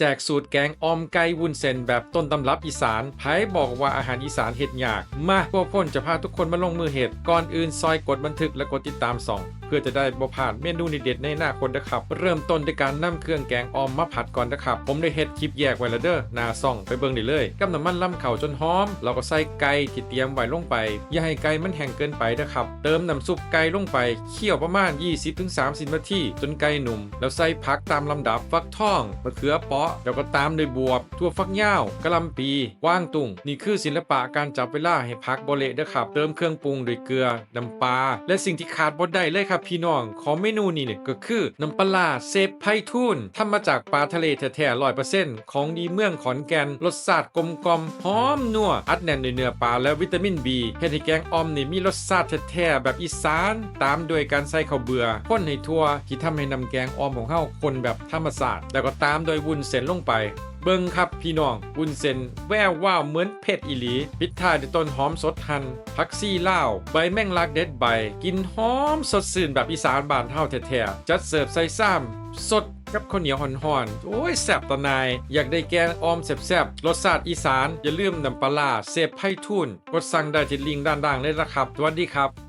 แจกสูตรแกงออมไก่วุ้นเส้นแบบต้นตำรับอีสานไผบอกว่าอาหารอีสานเฮ็ดยาก มาพวกพ่นจะพาทุกคนมาลงมือเฮ็ด ก่อนอื่นซอยกดบันทึกและกดติดตามส่อง เพื่อจะได้บ่พลาดเมนูเด็ดในหน้าคนนะครับ เริ่มต้นด้วยการนำเครื่องแกงออมมาผัดก่อนนะครับ ผมได้เฮ็ดคลิปแยกไว้แล้วเด้อหน้าซ่องไปเบิ่งได้เลยกับน้ำมันลำเข่าจนหอม เราก็ใส่ไก่ที่เตรียมไว้ลงไป อย่าให้ไก่มันแห้งเกินไปนะครับ เติมน้ำซุปไก่ลงไปเคี่ยวประมาณ 20-30นาทีจนไก่หนุ่ม แล้วใส่ผักตามลำดับฟักทองมะเขือเปาะแล้วก็ตามด้วยบวบทั่วฟักยาวกะลำปีว้างตุงนี่คือศิลปะการจับเวลาให้ผักบเละเด้อครับ เติมเครื่องปรุงด้วยเกลือน้ำปลาและสิ่งที่ขาดบ่ได้เลยครับพี่น้องของเมนูนี้เนี่ยก็คือน้ำปลาเซฟไพทูนทำมาจากปลาทะเลแท้ๆร้อยเปอร์เซ็นต์ของดีเมืองขอนแก่นรสชาติกลมกลมหอมนัวอัดแน่นด้วยเนื้อปลาและวิตามิน B เฮ็ดให้แกงออมนี่มีรสชาติแท้ๆแบบอีสานตามด้วยการใส่ข้าวเบื่อพ่นให้ทั่วที่ทำให้นำแกงออมของเฮาคนแบบธรรมชาสติแล้วก็ตามด้วยวุ้นเส้นลงไป เบิ่งครับพี่น้องวุ้นเส้นแววว่าวเหมือนเผ็ดอีหลีปิดท้าด้วยต้นหอมสดหั่นผักซี่ล่าวใบแมงลักเด็ดใบ กินหอมสดชื่นแบบอีสานบานเฮาแท้ๆจัดเสิร์ฟใส่ซ้ำสดกับข้าวเหนียวห่อนๆ โอ้ยแซ่บตะนาย อยากได้แกงออมแซ่บๆ รสชาติอีสาน อย่าลืมน้ำปลาร้าเซฟไพ่ทุ่นกดสั่งได้ที่ลิงก์ด้านล่างเลยนะครับ สวัสดีครับ